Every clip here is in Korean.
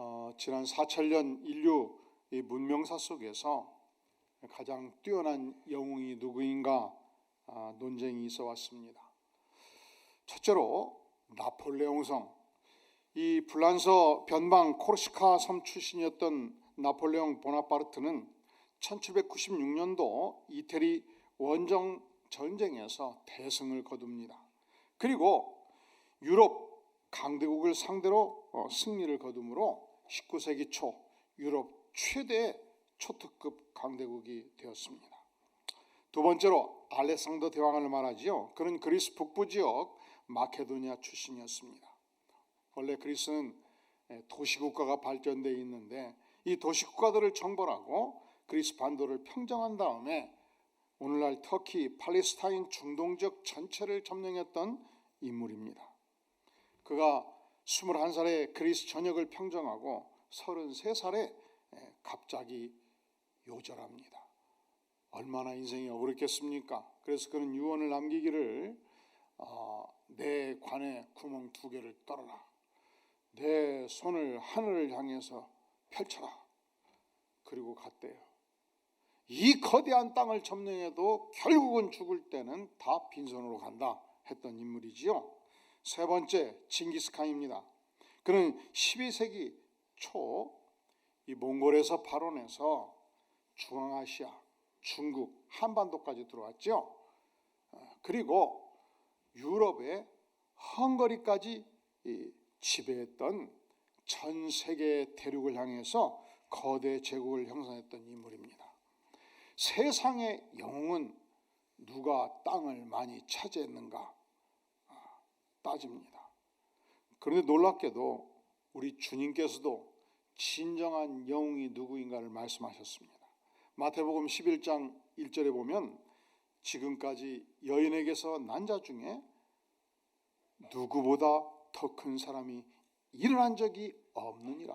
어, 지난 4천년 인류 이 문명사 속에서 가장 뛰어난 영웅이 누구인가 아, 논쟁이 있어 왔습니다. 첫째로 나폴레옹성 이 불란서 변방 코르시카 섬 출신이었던 나폴레옹 보나파르트는 1796년도 이태리 원정 전쟁에서 대승을 거둡니다. 그리고 유럽 강대국을 상대로 어, 승리를 거둠으로 19세기 초 유럽 최대 초특급 강대국이 되었습니다. 두 번째로 알렉산더 대왕을 말하지요. 그는 그리스 북부 지역 마케도니아 출신이었습니다. 원래 그리스는 예, 도시국가가 발전돼 있는데 이 도시국가들을 정벌하고 그리스 반도를 평정한 다음에 오늘날 터키, 팔레스타인, 중동 지역 전체를 점령했던 인물입니다. 그가 21살에 그리스 전역을 평정하고 33살에 예, 갑자기 요절합니다. 얼마나 인생이 억울했겠습니까? 그래서 그는 유언을 남기기를 어, 내 관에 구멍 두 개를 떨어라. 내 손을 하늘을 향해서 펼쳐라. 그리고 갔대요. 이 거대한 땅을 점령해도 결국은 죽을 때는 다 빈손으로 간다 했던 인물이지요. 세 번째 징기스칸입니다. 그는 12세기 초 이 몽골에서 발원해서 중앙아시아, 중국, 한반도까지 들어왔죠. 어, 그리고 유럽의 헝거리까지 이 지배했던 전 세계 대륙을 향해서 거대 제국을 형성했던 인물입니다. 세상의 영웅은 누가 땅을 많이 차지했는가 아, 따집니다. 그런데 놀랍게도 우리 주님께서도 진정한 영웅이 누구인가를 말씀하셨습니다. 마태복음 11장 1절에 보면 지금까지 여인에게서 난 자 중에 누구보다 더 큰 사람이 일어난 적이 없느니라.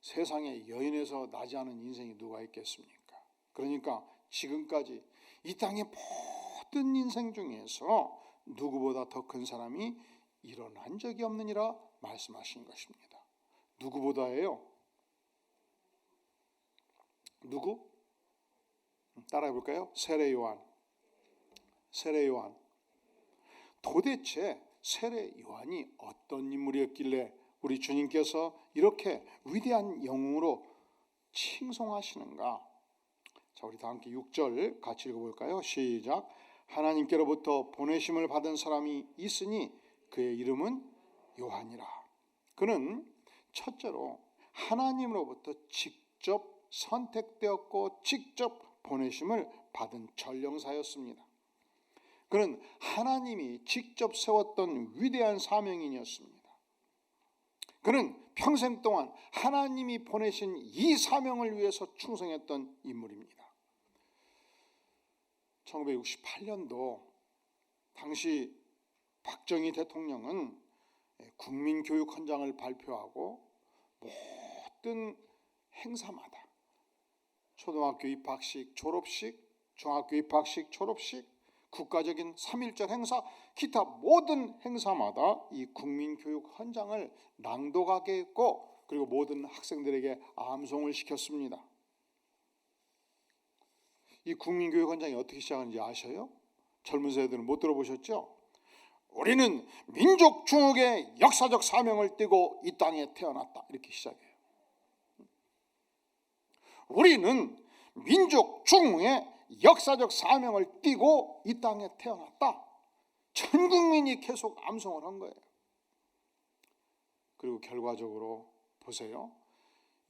세상에 여인에서 나지 않은 인생이 누가 있겠습니까? 그러니까 지금까지 이 땅의 모든 인생 중에서 누구보다 더 큰 사람이 일어난 적이 없느니라 말씀하신 것입니다. 누구보다예요? 누구? 따라해 볼까요? 세례 요한. 세례 요한. 도대체 세례 요한이 어떤 인물이었길래 우리 주님께서 이렇게 위대한 영웅으로 칭송하시는가? 자, 우리 다 함께 6절 같이 읽어볼까요? 시작. 하나님께로부터 보내심을 받은 사람이 있으니 그의 이름은 요한이라. 그는 첫째로 하나님으로부터 직접 선택되었고 직접 보내심을 받은 전령사였습니다. 그는 하나님이 직접 세웠던 위대한 사명인이었습니다. 그는 평생 동안 하나님이 보내신 이 사명을 위해서 충성했던 인물입니다. 1968년도 당시 박정희 대통령은 국민교육 헌장을 발표하고 모든 행사마다 초등학교 입학식, 졸업식, 중학교 입학식, 졸업식, 국가적인 3.1절 행사, 기타 모든 행사마다 이 국민교육 헌장을 낭독하게 했고 그리고 모든 학생들에게 암송을 시켰습니다. 이 국민교육 헌장이 어떻게 시작하는지 아셔요? 젊은 세대들은 못 들어보셨죠? 우리는 민족 중흥의 역사적 사명을 띠고 이 땅에 태어났다. 이렇게 시작해요. 우리는 민족 중흥의 역사적 사명을 띠고 이 땅에 태어났다. 전 국민이 계속 암송을 한 거예요. 그리고 결과적으로 보세요.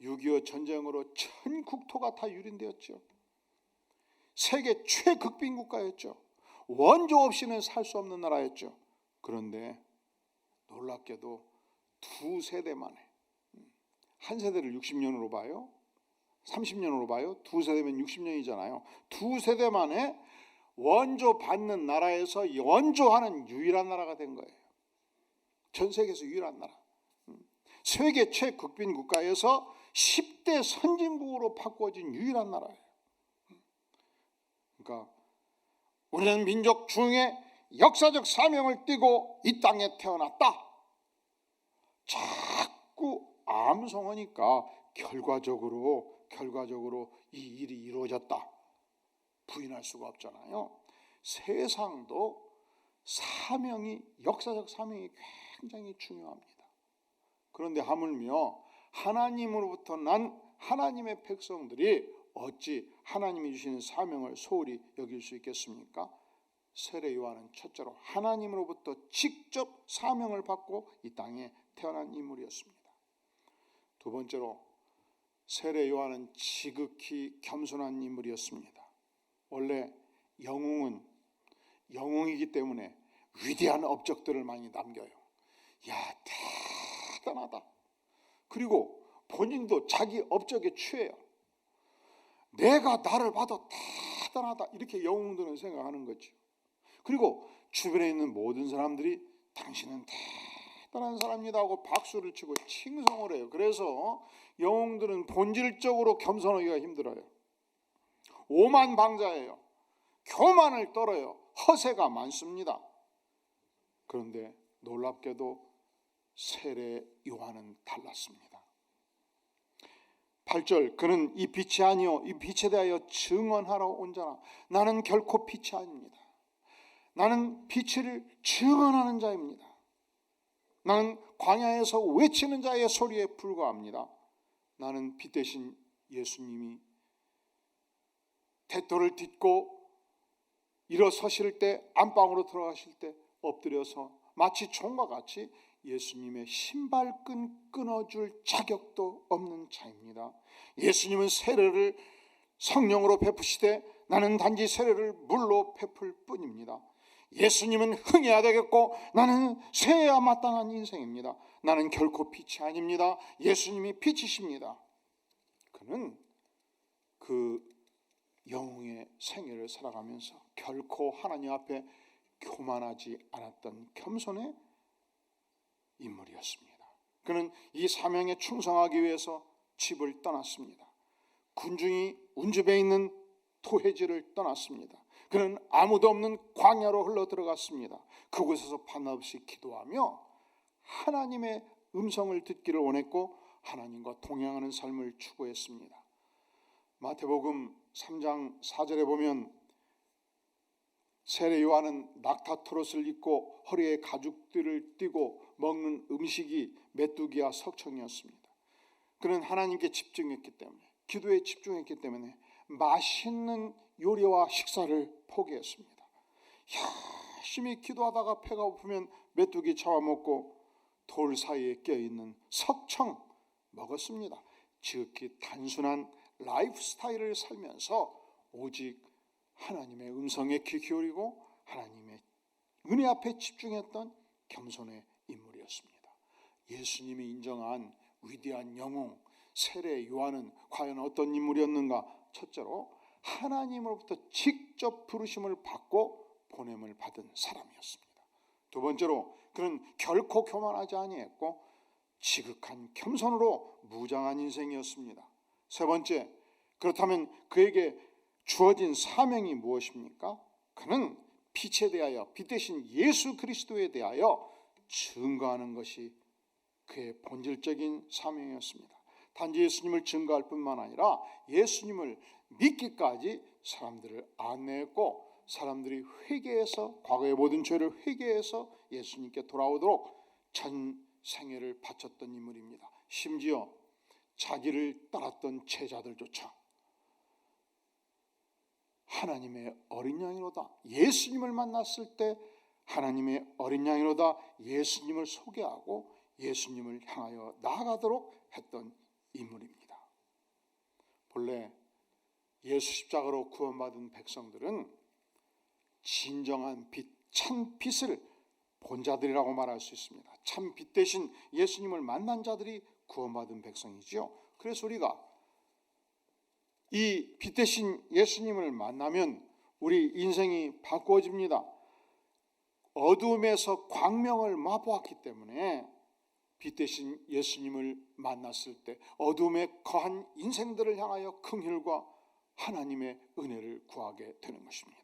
6.25 전쟁으로 전 국토가 다 유린되었죠. 세계 최극빈 국가였죠. 원조 없이는 살 수 없는 나라였죠. 그런데 놀랍게도 두 세대 만에 한 세대를 60년으로 봐요. 30년으로 봐요. 두 세대면 60년이잖아요. 두 세대 만에 원조 받는 나라에서 원조하는 유일한 나라가 된 거예요. 전 세계에서 유일한 나라. 세계 최극빈 국가에서 10대 선진국으로 바꿔진 유일한 나라예요. 그러니까 우리는 민족 중에 역사적 사명을 띠고 이 땅에 태어났다. 자꾸 암송하니까 결과적으로 결과적으로 이 일이 이루어졌다. 부인할 수가 없잖아요. 세상도 사명이 역사적 사명이 굉장히 중요합니다. 그런데 하물며 하나님으로부터 난 하나님의 백성들이 어찌 하나님이 주시는 사명을 소홀히 여길 수 있겠습니까? 세례 요한은 첫째로 하나님으로부터 직접 사명을 받고 이 땅에 태어난 인물이었습니다. 두 번째로 세례 요한은 지극히 겸손한 인물이었습니다. 원래 영웅은 영웅이기 때문에 위대한 업적들을 많이 남겨요. 야 대단하다. 그리고 본인도 자기 업적에 취해요. 내가 나를 봐도 대단하다 이렇게 영웅들은 생각하는 거죠. 그리고 주변에 있는 모든 사람들이 당신은 대단한 사람이다 하고 박수를 치고 칭송을 해요. 그래서 영웅들은 본질적으로 겸손하기가 힘들어요. 오만 방자예요. 교만을 떨어요. 허세가 많습니다. 그런데 놀랍게도 세례 요한은 달랐습니다. 8절 그는 이 빛이 아니요 이 빛에 대하여 증언하러 온 자라 나는 결코 빛이 아닙니다. 나는 빛을 증언하는 자입니다. 나는 광야에서 외치는 자의 소리에 불과합니다. 나는 빛 대신 예수님이 대토를 딛고 일어서실 때 안방으로 들어가실 때 엎드려서 마치 종과 같이 예수님의 신발끈 끊어줄 자격도 없는 자입니다. 예수님은 세례를 성령으로 베푸시되 나는 단지 세례를 물로 베풀 뿐입니다. 예수님은 흥해야 되겠고 나는 쇠야 마땅한 인생입니다. 나는 결코 빛이 아닙니다. 예수님이 빛이십니다. 그는 그 영웅의 생애를 살아가면서 결코 하나님 앞에 교만하지 않았던 겸손의 인물이었습니다. 그는 이 사명에 충성하기 위해서 집을 떠났습니다. 군중이 운주에 있는 토해지를 떠났습니다. 그는 아무도 없는 광야로 흘러 들어갔습니다. 그곳에서 반없이 기도하며 하나님의 음성을 듣기를 원했고 하나님과 동행하는 삶을 추구했습니다. 마태복음 3장 4절에 보면 세례 요한은 낙타 트롯을 입고 허리에 가죽들을 띠고 먹는 음식이 메뚜기와 석청이었습니다. 그는 하나님께 집중했기 때문에 기도에 집중했기 때문에 맛있는 요리와 식사를 포기했습니다. 열심히 기도하다가 배가 고프면 메뚜기 잡아먹고 돌 사이에 껴있는 석청 먹었습니다. 지극히 단순한 라이프 스타일을 살면서 오직 하나님의 음성에 귀 기울이고 하나님의 은혜 앞에 집중했던 겸손의 인물이었습니다. 예수님이 인정한 위대한 영웅 세례 요한은 과연 어떤 인물이었는가? 첫째로 하나님으로부터 직접 부르심을 받고 보냄을 받은 사람이었습니다. 두 번째로 그는 결코 교만하지 아니했고 지극한 겸손으로 무장한 인생이었습니다. 세 번째, 그렇다면 그에게 주어진 사명이 무엇입니까? 그는 빛에 대하여 빛 대신 예수 그리스도에 대하여 증거하는 것이 그의 본질적인 사명이었습니다. 단지 예수님을 증거할 뿐만 아니라 예수님을 믿기까지 사람들을 안내했고 사람들이 회개해서 과거의 모든 죄를 회개해서 예수님께 돌아오도록 전 생애를 바쳤던 인물입니다. 심지어 자기를 따랐던 제자들조차 하나님의 어린 양이로다. 예수님을 만났을 때 하나님의 어린 양이로다. 예수님을 소개하고 예수님을 향하여 나아가도록 했던 인물입니다. 본래 예수 십자가로 구원받은 백성들은 진정한 빛, 참 빛을 본 자들이라고 말할 수 있습니다. 참 빛 대신 예수님을 만난 자들이 구원받은 백성이지요. 그래서 우리가 이 빛 대신 예수님을 만나면 우리 인생이 바꾸어집니다. 어둠에서 광명을 맛보았기 때문에 빛 대신 예수님을 만났을 때 어둠에 거한 인생들을 향하여 긍휼과 하나님의 은혜를 구하게 되는 것입니다.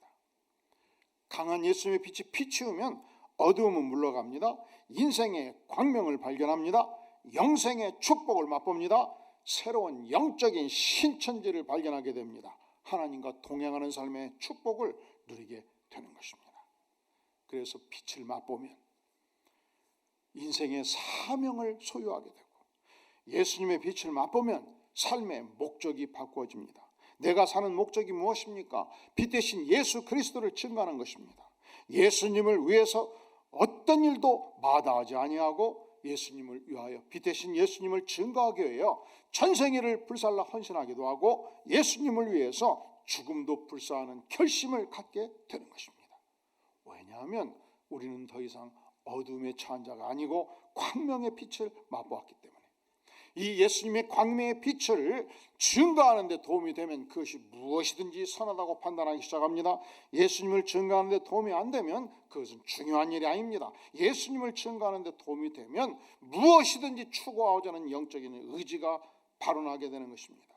강한 예수님의 빛이 비치우면 어두움은 물러갑니다. 인생의 광명을 발견합니다. 영생의 축복을 맛봅니다. 새로운 영적인 신천지를 발견하게 됩니다. 하나님과 동행하는 삶의 축복을 누리게 되는 것입니다. 그래서 빛을 맛보면 인생의 사명을 소유하게 되고 예수님의 빛을 맛보면 삶의 목적이 바꾸어집니다. 내가 사는 목적이 무엇입니까? 빛 대신 예수 그리스도를 증거하는 것입니다. 예수님을 위해서 어떤 일도 마다하지 아니하고 예수님을 위하여 빛 대신 예수님을 증거하기 위하여 전생애를 불살라 헌신하기도 하고 예수님을 위해서 죽음도 불사하는 결심을 갖게 되는 것입니다. 왜냐하면 우리는 더 이상 어둠의 처한 자가 아니고 광명의 빛을 맛보았기 때문에 이 예수님의 광명의 빛을 증거하는 데 도움이 되면 그것이 무엇이든지 선하다고 판단하기 시작합니다. 예수님을 증거하는 데 도움이 안 되면 그것은 중요한 일이 아닙니다. 예수님을 증거하는 데 도움이 되면 무엇이든지 추구하고자 하는 영적인 의지가 발현하게 되는 것입니다.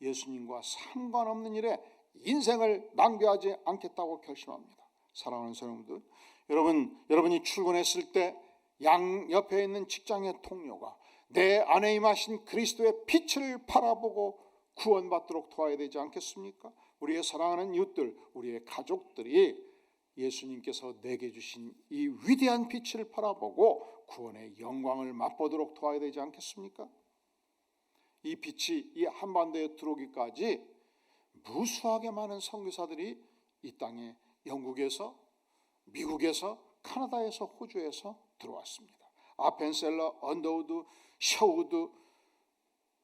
예수님과 상관없는 일에 인생을 낭비하지 않겠다고 결심합니다. 사랑하는 성도들, 여러분 여러분이 출근했을 때 양 옆에 있는 직장의 동료가 내 안에 임하신 그리스도의 빛을 바라보고 구원받도록 도와야 되지 않겠습니까? 우리의 사랑하는 이웃들, 우리의 가족들이 예수님께서 내게 주신 이 위대한 빛을 바라보고 구원의 영광을 맛보도록 도와야 되지 않겠습니까? 이 빛이 이 한반도에 들어오기까지 무수하게 많은 선교사들이 이 땅에 영국에서 미국에서 카나다에서 호주에서 들어왔습니다. 아펜셀러, 언더우드, 셔우드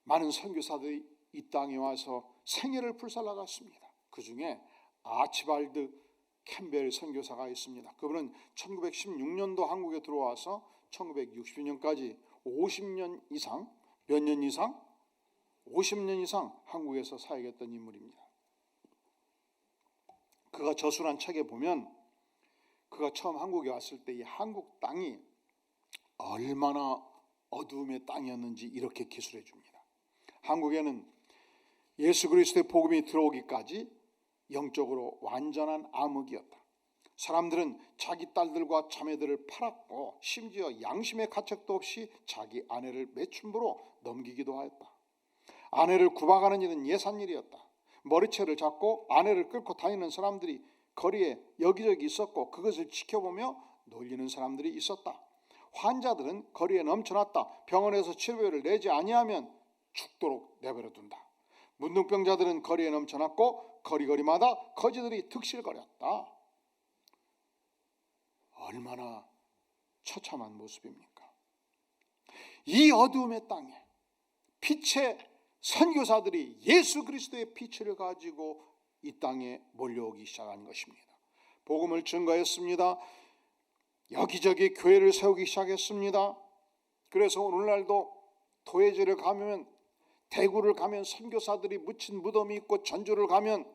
많은 선교사들이 이 땅에 와서 생애를 불살라갔습니다. 그 중에 아치발드 캠벨 선교사가 있습니다. 그분은 1916년도 한국에 들어와서 1960년까지 50년 이상 몇 년 이상 50년 이상 한국에서 사역했던 인물입니다. 그가 저술한 책에 보면 그가 처음 한국에 왔을 때 이 한국 땅이 얼마나 어두움의 땅이었는지 이렇게 기술해 줍니다. 한국에는 예수 그리스도의 복음이 들어오기까지 영적으로 완전한 암흑이었다. 사람들은 자기 딸들과 자매들을 팔았고 심지어 양심의 가책도 없이 자기 아내를 매춘부로 넘기기도 하였다. 아내를 구박하는 일은 예산일이었다. 머리채를 잡고 아내를 끌고 다니는 사람들이 거리에 여기저기 있었고 그것을 지켜보며 놀리는 사람들이 있었다. 환자들은 거리에 넘쳐났다. 병원에서 치료비를 내지 아니하면 죽도록 내버려 둔다. 문둥병자들은 거리에 넘쳐났고 거리거리마다 거지들이 득실거렸다. 얼마나 처참한 모습입니까? 이 어두움의 땅에 빛의 선교사들이 예수 그리스도의 빛을 가지고 이 땅에 몰려오기 시작한 것입니다. 복음을 증거했습니다. 여기저기 교회를 세우기 시작했습니다. 그래서 오늘날도 도예지를 가면 대구를 가면 선교사들이 묻힌 무덤이 있고 전주를 가면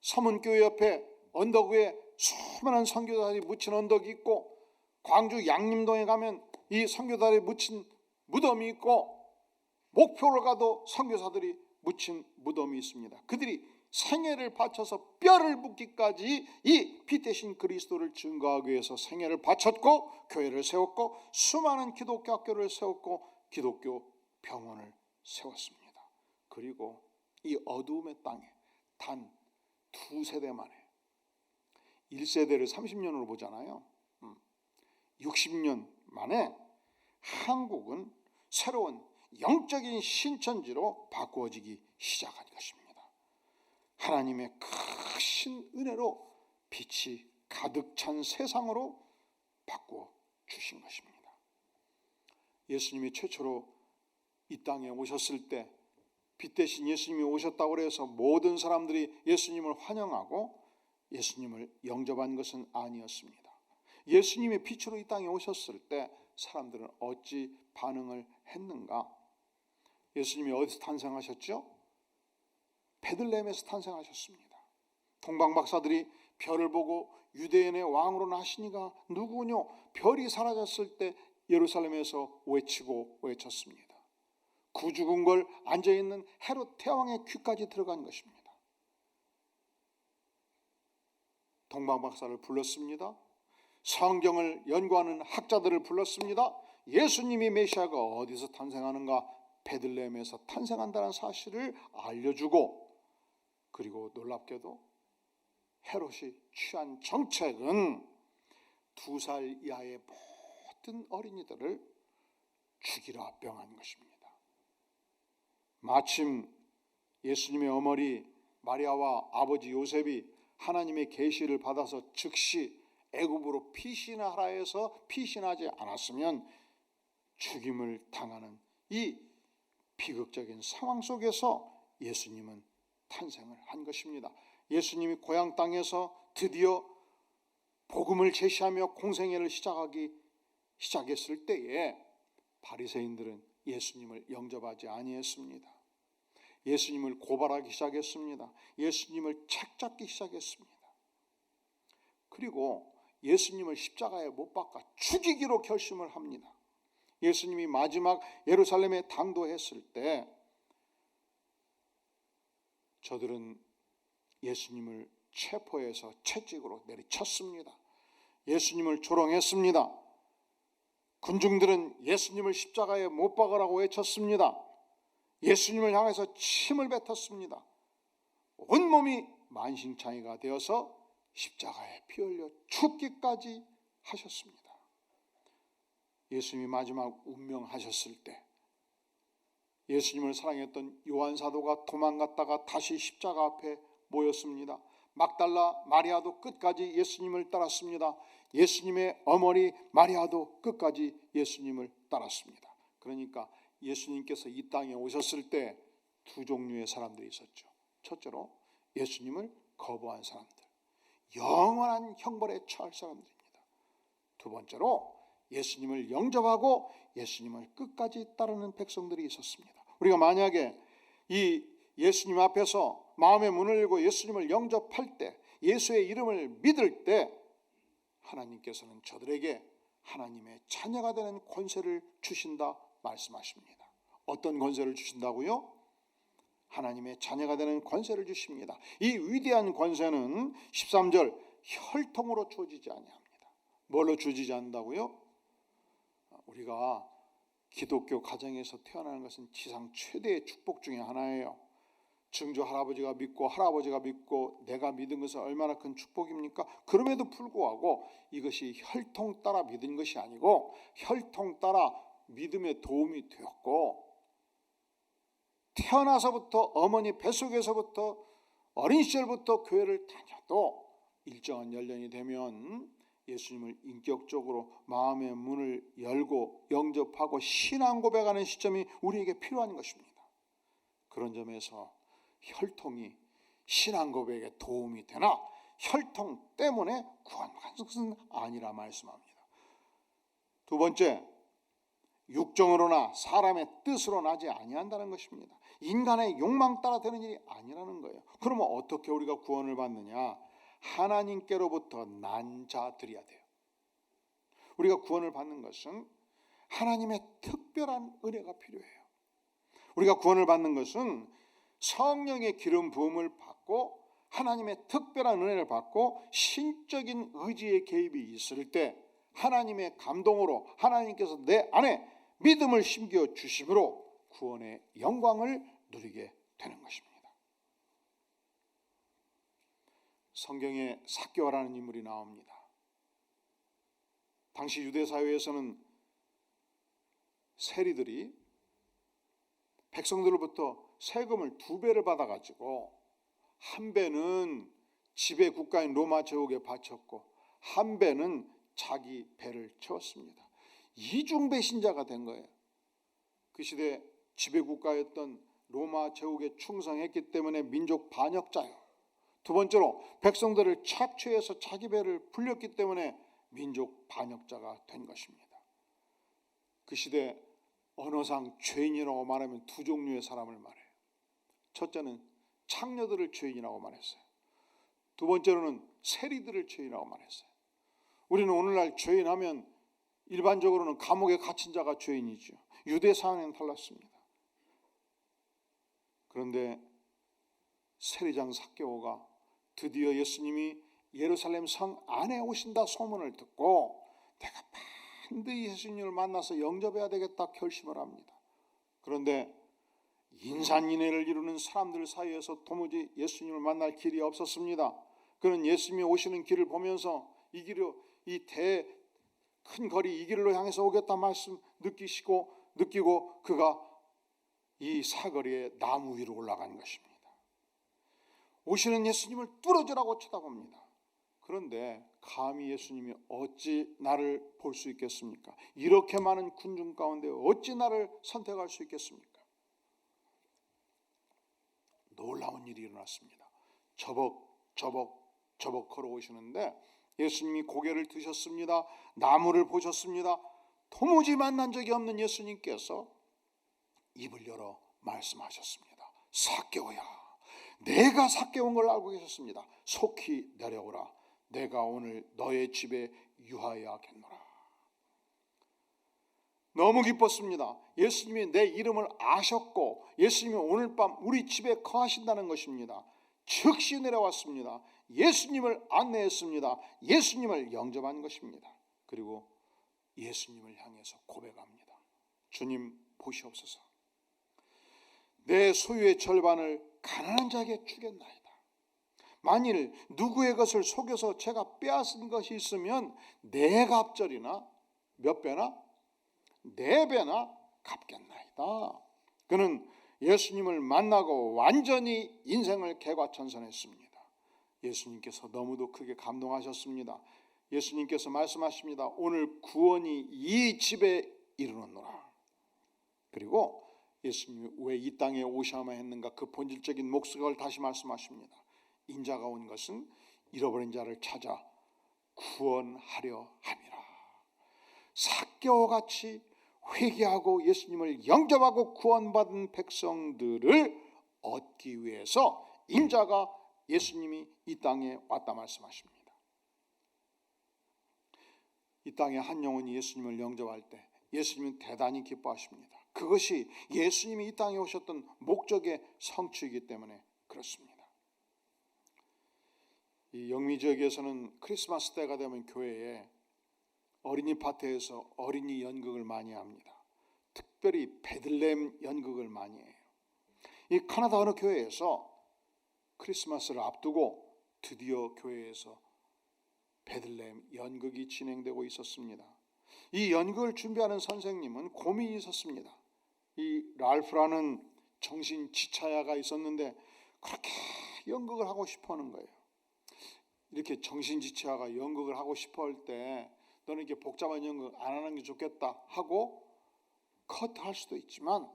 서문교회 옆에 언덕 위에 수많은 선교사들이 묻힌 언덕이 있고 광주 양림동에 가면 이 선교사들이 묻힌 무덤이 있고 목표를 가도 선교사들이 묻힌 무덤이 있습니다. 그들이 생애를 바쳐서 뼈를 묻기까지 이 피 대신 그리스도를 증거하기 위해서 생애를 바쳤고 교회를 세웠고 수많은 기독교 학교를 세웠고 기독교 병원을 세웠습니다. 그리고 이 어두움의 땅에 단 두 세대 만에 1세대를 30년으로 보잖아요. 60년 음, 만에 한국은 새로운 영적인 신천지로 바꾸어지기 시작한 것입니다. 하나님의 크신 은혜로 빛이 가득 찬 세상으로 바꾸어 주신 것입니다. 예수님이 최초로 이 땅에 오셨을 때 빛 대신 예수님이 오셨다고 해서 모든 사람들이 예수님을 환영하고 예수님을 영접한 것은 아니었습니다. 예수님의 빛으로 이 땅에 오셨을 때 사람들은 어찌 반응을 했는가? 예수님이 어디서 탄생하셨죠? 베들레헴에서 탄생하셨습니다. 동방 박사들이 별을 보고 유대인의 왕으로 나시니가 누구뇨? 별이 사라졌을 때 예루살렘에서 외치고 외쳤습니다. 구 죽은 걸 앉아 있는 헤롯 태왕의 귀까지 들어간 것입니다. 동방 박사를 불렀습니다. 성경을 연구하는 학자들을 불렀습니다. 예수님이 메시아가 어디서 탄생하는가 베들레헴에서 탄생한다는 사실을 알려주고 그리고 놀랍게도 헤롯이 취한 정책은 두 살 이하의 모든 어린이들을 죽이라 명한 것입니다. 마침 예수님의 어머니 마리아와 아버지 요셉이 하나님의 계시를 받아서 즉시 애굽으로 피신하라 해서 피신하지 않았으면 죽임을 당하는 이 비극적인 상황 속에서 예수님은 탄생을 한 것입니다. 예수님이 고향 땅에서 드디어 복음을 제시하며 공생애를 시작하기 시작했을 때에 바리새인들은 예수님을 영접하지 아니했습니다. 예수님을 고발하기 시작했습니다. 예수님을 책잡기 시작했습니다. 그리고 예수님을 십자가에 못 박아 죽이기로 결심을 합니다. 예수님이 마지막 예루살렘에 당도했을 때 저들은 예수님을 체포해서 채찍으로 내리쳤습니다. 예수님을 조롱했습니다. 군중들은 예수님을 십자가에 못 박으라고 외쳤습니다. 예수님을 향해서 침을 뱉었습니다. 온몸이 만신창이가 되어서 십자가에 피 흘려 죽기까지 하셨습니다. 예수님이 마지막 운명하셨을 때 예수님을 사랑했던 요한 사도가 도망갔다가 다시 십자가 앞에 모였습니다. 막달라 마리아도 끝까지 예수님을 따랐습니다. 예수님의 어머니 마리아도 끝까지 예수님을 따랐습니다. 그러니까 예수님께서 이 땅에 오셨을 때 두 종류의 사람들이 있었죠. 첫째로 예수님을 거부한 사람들, 영원한 형벌에 처할 사람들입니다. 두 번째로 예수님을 영접하고 예수님을 끝까지 따르는 백성들이 있었습니다. 우리가 만약에 이 예수님 앞에서 마음의 문을 열고 예수님을 영접할 때 예수의 이름을 믿을 때 하나님께서는 저들에게 하나님의 자녀가 되는 권세를 주신다 말씀하십니다. 어떤 권세를 주신다고요? 하나님의 자녀가 되는 권세를 주십니다. 이 위대한 권세는 13절 혈통으로 주어지지 아니합니다. 뭘로 주어지지 않는다고요? 우리가 기독교 가정에서 태어나는 것은 지상 최대의 축복 중의 하나예요. 증조 할아버지가 믿고 할아버지가 믿고 내가 믿은 것은 얼마나 큰 축복입니까? 그럼에도 불구하고 이것이 혈통 따라 믿은 것이 아니고 혈통 따라 믿음에 도움이 되었고 태어나서부터 어머니 뱃속에서부터 어린 시절부터 교회를 다녀도 일정한 연령이 되면 예수님을 인격적으로 마음의 문을 열고 영접하고 신앙 고백하는 시점이 우리에게 필요한 것입니다. 그런 점에서 혈통이 신앙 고백에 도움이 되나 혈통 때문에 구원받는 것은 아니라 말씀합니다. 두 번째, 육정으로나 사람의 뜻으로 나지 아니한다는 것입니다. 인간의 욕망 따라 되는 일이 아니라는 거예요. 그러면 어떻게 우리가 구원을 받느냐? 하나님께로부터 난 자들이야 돼요. 우리가 구원을 받는 것은 하나님의 특별한 은혜가 필요해요. 우리가 구원을 받는 것은 성령의 기름 부음을 받고 하나님의 특별한 은혜를 받고 신적인 의지의 개입이 있을 때 하나님의 감동으로 하나님께서 내 안에 믿음을 심겨 주심으로 구원의 영광을 누리게 되는 것입니다. 성경에 사개오라는 인물이 나옵니다. 당시 유대 사회에서는 세리들이 백성들로부터 세금을 두 배를 받아 가지고 한 배는 지배 국가인 로마 제국에 바쳤고 한 배는 자기 배를 채웠습니다. 이중 배신자가 된 거예요. 그 시대 지배 국가였던 로마 제국에 충성했기 때문에 민족 반역자요. 두 번째로 백성들을 착취해서 자기 배를 불렸기 때문에 민족 반역자가 된 것입니다. 그 시대 언어상 죄인이라고 말하면 두 종류의 사람을 말해요. 첫째는 창녀들을 죄인이라고 말했어요. 두 번째로는 세리들을 죄인이라고 말했어요. 우리는 오늘날 죄인하면 일반적으로는 감옥에 갇힌 자가 죄인이죠. 유대 사회는 달랐습니다. 그런데 세리장 사개오가 드디어 예수님이 예루살렘 성 안에 오신다 소문을 듣고 내가 반드시 예수님을 만나서 영접해야 되겠다 결심을 합니다. 그런데 인산인해를 이루는 사람들 사이에서 도무지 예수님을 만날 길이 없었습니다. 그는 예수님이 오시는 길을 보면서 이 길로 이 대 큰 거리 이 길로 향해서 오겠다 말씀 느끼시고 느끼고 그가 이 사거리에 나무 위로 올라간 것입니다. 오시는 예수님을 뚫어지라고 쳐다봅니다. 그런데 감히 예수님이 어찌 나를 볼 수 있겠습니까? 이렇게 많은 군중 가운데 어찌 나를 선택할 수 있겠습니까? 놀라운 일이 일어났습니다. 저벅 저벅 저벅 걸어오시는데 예수님이 고개를 드셨습니다. 나무를 보셨습니다. 도무지 만난 적이 없는 예수님께서 입을 열어 말씀하셨습니다. 사개오야, 내가 사개온 걸 알고 계셨습니다. 속히 내려오라. 내가 오늘 너의 집에 유하여야겠노라. 너무 기뻤습니다. 예수님이 내 이름을 아셨고 예수님이 오늘 밤 우리 집에 거하신다는 것입니다. 즉시 내려왔습니다. 예수님을 안내했습니다. 예수님을 영접한 것입니다. 그리고 예수님을 향해서 고백합니다. 주님 보시옵소서. 내 소유의 절반을 가난한 자에게 주겠나이다. 만일 누구의 것을 속여서 제가 빼앗은 것이 있으면 네 갑절이나 몇 배나 네 배나 갚겠나이다. 그는 예수님을 만나고 완전히 인생을 개과천선했습니다. 예수님께서 너무도 크게 감동하셨습니다. 예수님께서 말씀하십니다. 오늘 구원이 이 집에 이르렀노라. 그리고 예수님이 왜 이 땅에 오셔야만 했는가 그 본질적인 목적을 다시 말씀하십니다. 인자가 온 것은 잃어버린 자를 찾아 구원하려 함이라. 사개와 같이 회개하고 예수님을 영접하고 구원받은 백성들을 얻기 위해서 인자가 예수님이 이 땅에 왔다 말씀하십니다. 이 땅에 한 영혼이 예수님을 영접할 때 예수님은 대단히 기뻐하십니다. 그것이 예수님이 이 땅에 오셨던 목적의 성취이기 때문에 그렇습니다. 이 영미 지역에서는 크리스마스 때가 되면 교회에 어린이 파트에서 어린이 연극을 많이 합니다. 특별히 베들렘 연극을 많이 해요. 이 카나다 어느 교회에서 크리스마스를 앞두고 드디어 교회에서 베들렘 연극이 진행되고 있었습니다. 이 연극을 준비하는 선생님은 고민이 있었습니다. 이 랄프라는 정신 지차야가 있었는데 그렇게 연극을 하고 싶어 하는 거예요. 이렇게 정신 지차야가 연극을 하고 싶어 할 때 너는 이렇게 복잡한 연극 안 하는 게 좋겠다 하고 컷할 수도 있지만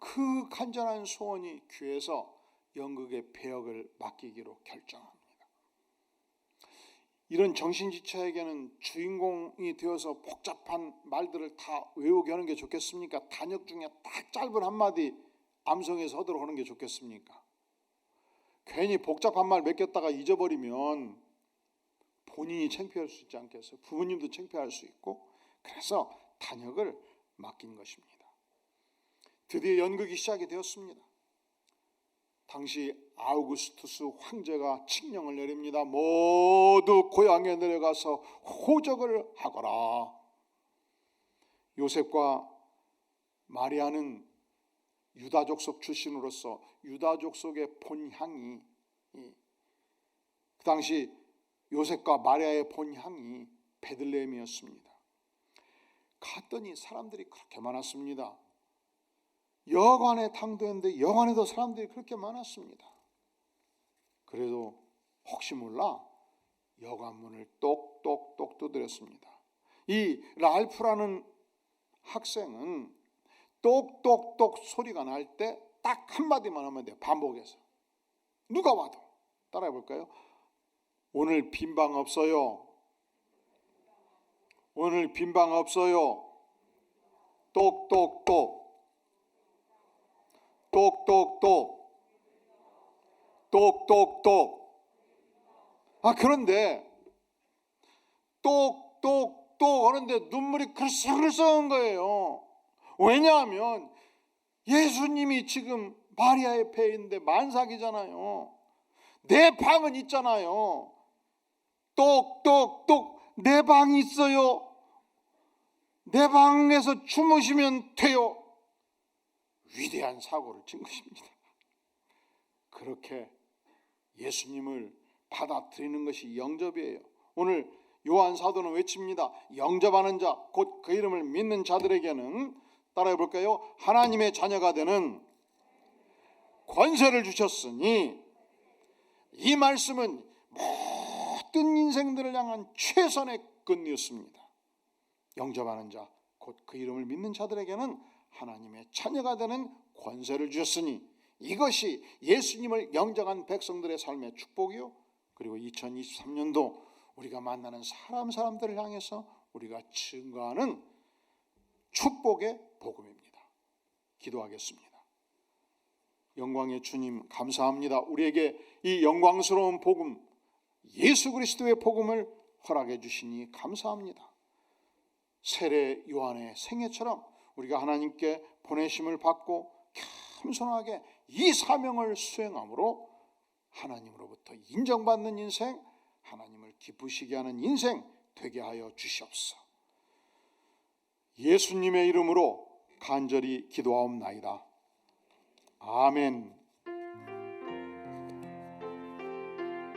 그 간절한 소원이 귀에서 연극의 배역을 맡기기로 결정합니다. 이런 정신지체에게는 주인공이 되어서 복잡한 말들을 다 외우게 하는 게 좋겠습니까? 단역 중에 딱 짧은 한마디 암송해서 하는 게 좋겠습니까? 괜히 복잡한 말 맡겼다가 잊어버리면 본인이 창피할 수 있지 않겠어요? 부모님도 창피할 수 있고 그래서 단역을 맡긴 것입니다. 드디어 연극이 시작이 되었습니다. 당시 아우구스투스 황제가 칙령을 내립니다. 모두 고향에 내려가서 호적을 하거라. 요셉과 마리아는 유다족 속 출신으로서 유다족 속의 본향이 그 당시 요셉과 마리아의 본향이 베들레헴이었습니다. 갔더니 사람들이 그렇게 많았습니다. 여관에 당도했는데 여관에도 사람들이 그렇게 많았습니다. 그래도 혹시 몰라 여관문을 똑똑똑 두드렸습니다. 이 랄프라는 학생은 똑똑똑 소리가 날 때 딱 한마디만 하면 돼요. 반복해서. 누가 와도. 따라해 볼까요? 오늘 빈 방 없어요. 오늘 빈 방 없어요. 똑똑똑. 똑똑똑. 똑똑똑. 아 그런데 똑똑똑 하는데 눈물이 글썽글썽한 거예요. 왜냐하면 예수님이 지금 마리아의 있는데 만삭이잖아요. 내 방은 있잖아요. 똑똑똑. 내 방이 있어요. 내 방에서 주무시면 돼요. 위대한 사고를 친 것입니다. 그렇게 예수님을 받아들이는 것이 영접이에요. 오늘 요한 사도는 외칩니다. 영접하는 자, 곧 그 이름을 믿는 자들에게는 따라해 볼까요? 하나님의 자녀가 되는 권세를 주셨으니 이 말씀은 모든 인생들을 향한 최선의 끝이었습니다. 영접하는 자, 곧 그 이름을 믿는 자들에게는 하나님의 자녀가 되는 권세를 주셨으니 이것이 예수님을 영접한 백성들의 삶의 축복이요. 그리고 2023년도 우리가 만나는 사람 사람들을 향해서 우리가 증거하는 축복의 복음입니다. 기도하겠습니다. 영광의 주님 감사합니다. 우리에게 이 영광스러운 복음 예수 그리스도의 복음을 허락해 주시니 감사합니다. 세례 요한의 생애처럼 우리가 하나님께 보내심을 받고 겸손하게 이 사명을 수행함으로 하나님으로부터 인정받는 인생, 하나님을 기쁘시게 하는 인생 되게 하여 주시옵소서. 예수님의 이름으로 간절히 기도하옵나이다. 아멘.